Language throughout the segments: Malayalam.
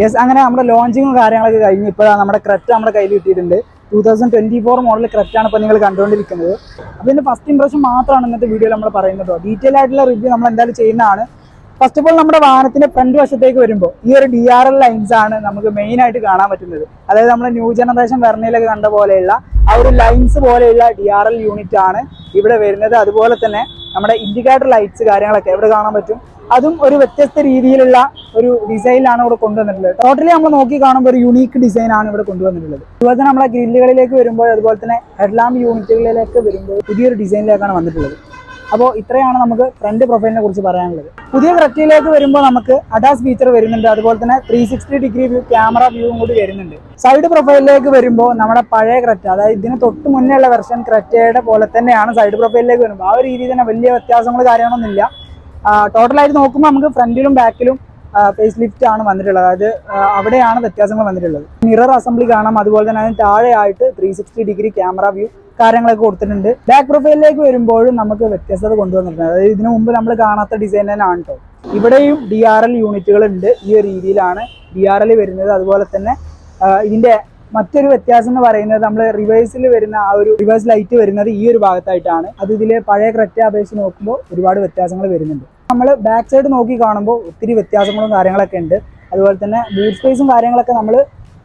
യെസ് അങ്ങനെ നമ്മുടെ ലോഞ്ചിങ്ങും കാര്യങ്ങളൊക്കെ കഴിഞ്ഞ് ഇപ്പോഴാണ് നമ്മുടെ ക്രെറ്റ് നമ്മുടെ കയ്യിൽ കിട്ടിയിട്ടുണ്ട്. Two thousand twenty four model ക്രെറ്റാണ് ഇപ്പോൾ നിങ്ങൾ കണ്ടുകൊണ്ടിരിക്കുന്നത്. അപ്പോൾ ഇതിന്റെ ഫസ്റ്റ് ഇംപ്രഷൻ മാത്രമാണ് ഇന്നത്തെ വീഡിയോയിൽ നമ്മൾ പറയുന്നത് ഡീറ്റെയിൽ ആയിട്ടുള്ള റിവ്യൂ നമ്മൾ എന്തായാലും ചെയ്യുന്നതാണ്. ഫസ്റ്റ് ഓഫ് ഓൾ നമ്മുടെ വാഹനത്തിന്റെ ഫ്രണ്ട് വശത്തേക്ക് വരുമ്പോൾ ഈ ഒരു ഡി ആർ എൽ ലൈൻസ് ആണ് നമുക്ക് മെയിൻ ആയിട്ട് കാണാൻ പറ്റുന്നത്. അതായത് നമ്മുടെ ന്യൂ ജനറേഷൻ വെർണയിലൊക്കെ കണ്ട പോലെയുള്ള ആ ഒരു ലൈൻസ് പോലെയുള്ള ഡി ആർ എൽ യൂണിറ്റ് ആണ് ഇവിടെ വരുന്നത്. അതുപോലെ തന്നെ നമ്മുടെ ഇൻഡിക്കേറ്റർ ലൈറ്റ്സ് കാര്യങ്ങളൊക്കെ ഇവിടെ കാണാൻ പറ്റും? അതും ഒരു വ്യത്യസ്ത രീതിയിലുള്ള ഒരു ഡിസൈനിലാണ് ഇവിടെ കൊണ്ടുവന്നിട്ടുള്ളത്. ടോട്ടലി നമ്മൾ നോക്കി കാണുമ്പോൾ ഒരു യുണീക്ക് ഡിസൈനാണ് ഇവിടെ കൊണ്ടുവന്നിട്ടുള്ളത്. അതുപോലെ തന്നെ നമ്മളെ ഗ്രില്ലുകളിലേക്ക് വരുമ്പോൾ അതുപോലെ തന്നെ ഹെഡ്ലാമ്പ് യൂണിറ്റുകളിലേക്ക് വരുമ്പോൾ പുതിയൊരു ഡിസൈനിലേക്കാണ് വന്നിട്ടുള്ളത്. അപ്പോൾ ഇത്രയാണ് നമുക്ക് ഫ്രണ്ട് പ്രൊഫൈലിനെ കുറിച്ച് പറയാനുള്ളത്. പുതിയ ക്രെറ്റയിലേക്ക് വരുമ്പോൾ നമുക്ക് അഡാസ് ഫീച്ചർ വരുന്നുണ്ട്. അതുപോലെ തന്നെ three sixty degree view camera വ്യൂവും കൂടി വരുന്നുണ്ട്. സൈഡ് പ്രൊഫൈലിലേക്ക് വരുമ്പോൾ നമ്മുടെ പഴയ ക്രെറ്റ അതായത് ഇതിന് തൊട്ട് മുന്നേ ഉള്ള വെർഷൻ ക്രെറ്റയുടെ പോലെ തന്നെയാണ് സൈഡ് പ്രൊഫൈലിലേക്ക് വരുമ്പോൾ ആ ഒരു രീതിയിൽ തന്നെ വലിയ വ്യത്യാസങ്ങൾ കാര്യങ്ങളൊന്നുമില്ല. ടോട്ടലായിട്ട് നോക്കുമ്പോൾ നമുക്ക് ഫ്രണ്ടിലും ബാക്കിലും ഫേസ് ലിഫ്റ്റ് ആണ് വന്നിട്ടുള്ളത്. അതായത് അവിടെയാണ് വ്യത്യാസങ്ങൾ വന്നിട്ടുള്ളത്. മിറർ അസംബ്ലി കാണാം. അതുപോലെ തന്നെ അതിന് താഴെയായിട്ട് three sixty degree camera view കാര്യങ്ങളൊക്കെ കൊടുത്തിട്ടുണ്ട്. ബാക്ക് പ്രൊഫൈലിലേക്ക് വരുമ്പോഴും നമുക്ക് വ്യത്യസ്തത കൊണ്ടുവന്നിട്ടുണ്ട്. അതായത് ഇതിനു മുമ്പ് നമ്മൾ കാണാത്ത ഡിസൈൻ തന്നെയാണ് കേട്ടോ ഇവിടെയും ഡി ആർ എൽ യൂണിറ്റുകൾ ഉണ്ട്. ഈ ഒരു രീതിയിലാണ് ഡി ആർ എൽ വരുന്നത്. അതുപോലെ തന്നെ ഇതിന്റെ മറ്റൊരു വ്യത്യാസം എന്ന് പറയുന്നത് നമ്മൾ റിവേഴ്സിൽ വരുന്ന ആ ഒരു റിവേഴ്സ് ലൈറ്റ് വരുന്നത് ഈ ഒരു ഭാഗത്തായിട്ടാണ്. അത് ഇതിൽ പഴയ ക്രെറ്റ അപേക്ഷിച്ച് നോക്കുമ്പോൾ ഒരുപാട് വ്യത്യാസങ്ങൾ വരുന്നുണ്ട്. നമ്മൾ ബാക്ക് സൈഡ് നോക്കി കാണുമ്പോൾ ഒത്തിരി വ്യത്യാസങ്ങളും കാര്യങ്ങളൊക്കെ ഉണ്ട്. അതുപോലെ തന്നെ ബൂട്ട് സ്പേസും കാര്യങ്ങളൊക്കെ നമ്മൾ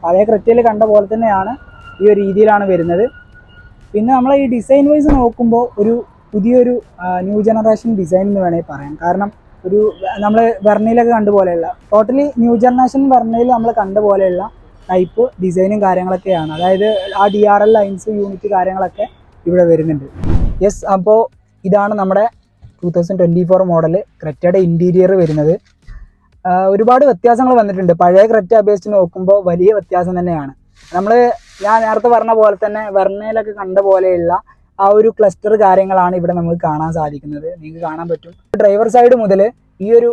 പഴയ ക്രിറ്റയിൽ കണ്ട പോലെ തന്നെയാണ് ഈ ഒരു രീതിയിലാണ് വരുന്നത്. പിന്നെ നമ്മൾ ഈ ഡിസൈൻ വൈസ് നോക്കുമ്പോൾ ഒരു പുതിയൊരു ന്യൂ ജനറേഷൻ ഡിസൈൻ എന്ന് വേണമെങ്കിൽ പറയാം. കാരണം ഒരു നമ്മൾ വെർണയിലൊക്കെ കണ്ട പോലെയുള്ള ടോട്ടലി ന്യൂ ജനറേഷൻ വെർണയിൽ നമ്മൾ കണ്ട പോലെയുള്ള ടൈപ്പ് ഡിസൈനും കാര്യങ്ങളൊക്കെയാണ്. അതായത് ആ D R L lines unit കാര്യങ്ങളൊക്കെ ഇവിടെ വരുന്നുണ്ട്. യെസ് അപ്പോൾ ഇതാണ് നമ്മുടെ two thousand twenty four model ക്രെറ്റയുടെ interior വരുന്നത് ഒരുപാട് വ്യത്യാസങ്ങൾ വന്നിട്ടുണ്ട്. പഴയ ക്രെറ്റ അപേക്ഷിച്ച് നോക്കുമ്പോൾ വലിയ വ്യത്യാസം തന്നെയാണ്. നമ്മൾ ഞാൻ നേരത്തെ പറഞ്ഞ പോലെ തന്നെ വെർണയിലൊക്കെ കണ്ട പോലെയുള്ള ആ ഒരു ക്ലസ്റ്റർ കാര്യങ്ങളാണ് ഇവിടെ നമുക്ക് കാണാൻ സാധിക്കുന്നത്. നിങ്ങൾക്ക് കാണാൻ പറ്റും. ഡ്രൈവർ സൈഡ് മുതൽ ഈ ഒരു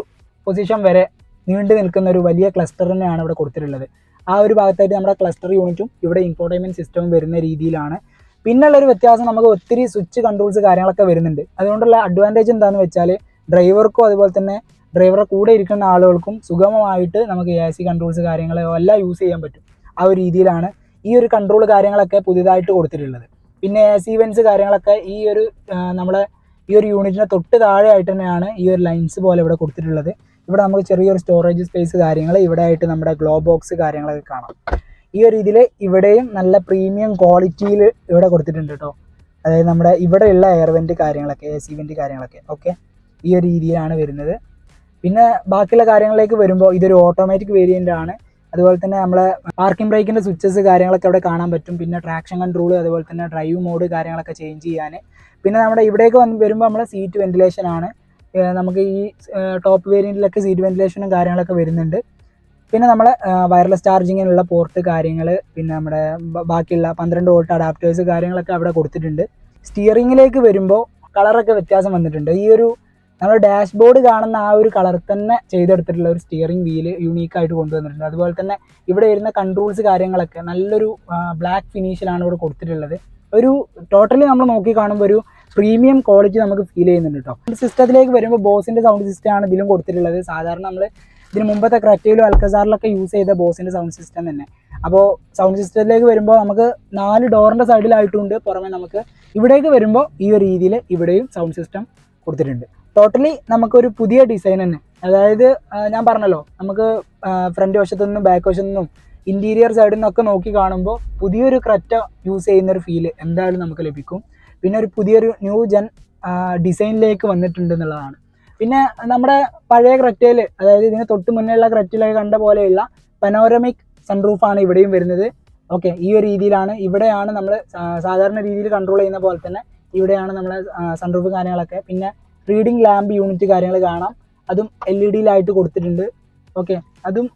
പൊസിഷൻ വരെ നീണ്ടു നിൽക്കുന്ന ഒരു വലിയ ക്ലസ്റ്റർ തന്നെയാണ് ഇവിടെ കൊടുത്തിട്ടുള്ളത്. ആ ഒരു ഭാഗത്തായിട്ട് നമ്മുടെ ക്ലസ്റ്റർ യൂണിറ്റും ഇവിടെ ഇൻഫോർട്ടൈൻമെന്റ് സിസ്റ്റവും വരുന്ന രീതിയിലാണ് പിന്നുള്ള ഒരു വ്യത്യാസം നമുക്ക് ഒത്തിരി സ്വിച്ച് കൺട്രോൾസ് കാര്യങ്ങളൊക്കെ വരുന്നുണ്ട്. അതുകൊണ്ടുള്ള അഡ്വാന്റേജ് എന്താണെന്ന് വെച്ചാൽ ഡ്രൈവർക്കും അതുപോലെ തന്നെ ഡ്രൈവറെ കൂടെ ഇരിക്കുന്ന ആളുകൾക്കും സുഗമമായിട്ട് നമുക്ക് എ സി കൺട്രോൾസ് കാര്യങ്ങളോ എല്ലാം യൂസ് ചെയ്യാൻ പറ്റും. ആ ഒരു രീതിയിലാണ് ഈ ഒരു കൺട്രോൾ കാര്യങ്ങളൊക്കെ പുതിയതായിട്ട് കൊടുത്തിട്ടുള്ളത്. പിന്നെ എ സി ഇവൻസ് കാര്യങ്ങളൊക്കെ ഈ ഒരു നമ്മളെ ഈ ഒരു യൂണിറ്റിന് തൊട്ട് താഴെയായിട്ട് തന്നെയാണ് ഈ ഒരു ലൈൻസ് പോലെ ഇവിടെ കൊടുത്തിട്ടുള്ളത്. ഇവിടെ നമുക്ക് ചെറിയൊരു സ്റ്റോറേജ് സ്പേസ് കാര്യങ്ങൾ ഇവിടെ ആയിട്ട് നമ്മുടെ ഗ്ലോ ബോക്സ് കാര്യങ്ങളൊക്കെ കാണാം. ഈ ഒരു ഇതിൽ ഇവിടെയും നല്ല പ്രീമിയം ക്വാളിറ്റിയിൽ ഇവിടെ കൊടുത്തിട്ടുണ്ട് കേട്ടോ അതായത് നമ്മുടെ ഇവിടെയുള്ള എയർ വെന്റ് കാര്യങ്ങളൊക്കെ എ സി വെന്റ് കാര്യങ്ങളൊക്കെ ഓക്കെ ഈ ഒരു രീതിയിലാണ് വരുന്നത്. പിന്നെ ബാക്കിയുള്ള കാര്യങ്ങളിലേക്ക് വരുമ്പോൾ ഇതൊരു ഓട്ടോമാറ്റിക് വേരിയന്റ് ആണ്. അതുപോലെ തന്നെ നമ്മളെ പാർക്കിംഗ് ബ്രേക്കിന്റെ സ്വിച്ചസ് കാര്യങ്ങളൊക്കെ അവിടെ കാണാൻ പറ്റും. പിന്നെ ട്രാക്ഷൻ കൺട്രോൾ അതുപോലെ തന്നെ ഡ്രൈവ് മോഡ് കാര്യങ്ങളൊക്കെ ചേഞ്ച് ചെയ്യാൻ. പിന്നെ നമ്മുടെ ഇവിടേക്ക് വന്ന് വരുമ്പോൾ നമ്മളെ സീറ്റ് വെന്റിലേഷൻ ആണ്. നമുക്ക് ഈ ടോപ്പ് വേരിയന്റിലൊക്കെ സീറ്റ് വെന്റിലേഷനും കാര്യങ്ങളൊക്കെ വരുന്നുണ്ട്. പിന്നെ നമ്മളെ വയർലെസ് ചാർജിങ്ങിനുള്ള പോർട്ട് കാര്യങ്ങൾ പിന്നെ നമ്മുടെ ബാക്കിയുള്ള പന്ത്രണ്ട് വോൾട്ട് അഡാപ്റ്റേഴ്സ് കാര്യങ്ങളൊക്കെ അവിടെ കൊടുത്തിട്ടുണ്ട്. സ്റ്റിയറിങ്ങിലേക്ക് വരുമ്പോൾ കളറൊക്കെ വ്യത്യാസം വന്നിട്ടുണ്ട്. ഈ ഒരു നമ്മൾ ഡാഷ്ബോർഡ് കാണുന്ന ആ ഒരു കളർ തന്നെ ചെയ്തെടുത്തിട്ടുള്ള ഒരു സ്റ്റിയറിംഗ് വീൽ യൂണീക്ക് ആയിട്ട് കൊണ്ടുവന്നിട്ടുണ്ട്. അതുപോലെ തന്നെ ഇവിടെ വരുന്ന കൺട്രോൾസ് കാര്യങ്ങളൊക്കെ നല്ലൊരു ബ്ലാക്ക് ഫിനിഷിലാണ് ഇവിടെ കൊടുത്തിട്ടുള്ളത്. ഒരു ടോട്ടലി നമ്മൾ നോക്കി കാണുമ്പോൾ ഒരു പ്രീമിയം ക്വാളിറ്റി നമുക്ക് ഫീൽ ചെയ്യുന്നുണ്ട് കേട്ടോ സിസ്റ്റത്തിലേക്ക് വരുമ്പോൾ ബോസിന്റെ സൗണ്ട് സിസ്റ്റമാണ് ഇതിലും കൊടുത്തിട്ടുള്ളത്. സാധാരണ നമ്മൾ ഇതിന് മുമ്പത്തെ ക്രറ്റയിലും അൽക്കസാറിലൊക്കെ യൂസ് ചെയ്ത ബോസിന്റെ സൗണ്ട് സിസ്റ്റം തന്നെ. അപ്പോൾ സൗണ്ട് സിസ്റ്റത്തിലേക്ക് വരുമ്പോൾ നമുക്ക് നാല് ഡോറിന്റെ സൈഡിലായിട്ടുണ്ട് പുറമെ നമുക്ക് ഇവിടേക്ക് വരുമ്പോൾ ഈ ഒരു രീതിയിൽ ഇവിടെയും സൗണ്ട് സിസ്റ്റം കൊടുത്തിട്ടുണ്ട്. ടോട്ടലി നമുക്കൊരു പുതിയ ഡിസൈൻ തന്നെ. അതായത് ഞാൻ പറഞ്ഞല്ലോ നമുക്ക് ഫ്രണ്ട് വശത്തു നിന്നും ബാക്ക് വശത്തു നിന്നും ഇന്റീരിയർ സൈഡിൽ നിന്നൊക്കെ നോക്കി കാണുമ്പോൾ പുതിയൊരു ക്രറ്റ യൂസ് ചെയ്യുന്ന ഒരു ഫീൽ എന്തായാലും നമുക്ക് ലഭിക്കും. പിന്നെ ഒരു പുതിയൊരു ന്യൂ ജൻ ഡിസൈനിലേക്ക് വന്നിട്ടുണ്ട് എന്നുള്ളതാണ്. പിന്നെ നമ്മുടെ പഴയ ക്രെറ്റയിൽ അതായത് ഇതിന് തൊട്ട് മുന്നേയുള്ള ക്രെറ്റയിലൊക്കെ കണ്ട പോലെയുള്ള പനോരമിക് സൺറൂഫാണ് ഇവിടെയും വരുന്നത്. ഓക്കെ ഈ ഒരു രീതിയിലാണ്. ഇവിടെയാണ് നമ്മൾ സാധാരണ രീതിയിൽ കൺട്രോൾ ചെയ്യുന്ന പോലെ തന്നെ ഇവിടെയാണ് നമ്മൾ സൺറൂഫ് കാര്യങ്ങളൊക്കെ. പിന്നെ റീഡിംഗ് ലാമ്പ് യൂണിറ്റ് കാര്യങ്ങൾ കാണാം. അതും എൽ ഇ ഡിയിലായിട്ട് കൊടുത്തിട്ടുണ്ട്. ഓക്കെ അതും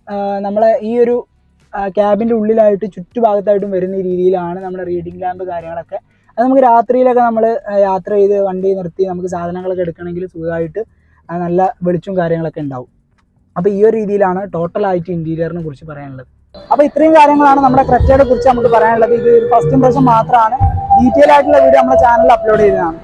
നമ്മളെ ഈ ഒരു ക്യാബിന്റെ ഉള്ളിലായിട്ട് ചുറ്റുഭാഗത്തായിട്ടും വരുന്ന രീതിയിലാണ് നമ്മുടെ റീഡിംഗ് ലാമ്പ് കാര്യങ്ങളൊക്കെ. അത് നമുക്ക് രാത്രിയിലൊക്കെ നമ്മൾ യാത്ര ചെയ്ത് വണ്ടി നിർത്തി നമുക്ക് സാധനങ്ങളൊക്കെ എടുക്കണമെങ്കിൽ സുഖമായിട്ട് നല്ല വെളിച്ചും കാര്യങ്ങളൊക്കെ ഉണ്ടാവും. അപ്പോൾ ഈ ഒരു രീതിയിലാണ് ടോട്ടൽ ആയിട്ട് ഇന്റീരിയറിനെ കുറിച്ച് പറയാനുള്ളത്. അപ്പോൾ ഇത്രയും കാര്യങ്ങളാണ് നമ്മുടെ ക്രെറ്റയെ കുറിച്ച് നമുക്ക് പറയാനുള്ളത്. ഇത് ഫസ്റ്റ് ഇംപ്രഷൻ മാത്രമാണ്. ഡീറ്റെയിൽ ആയിട്ടുള്ള വീഡിയോ നമ്മുടെ ചാനലിൽ അപ്ലോഡ് ചെയ്തതാണ്.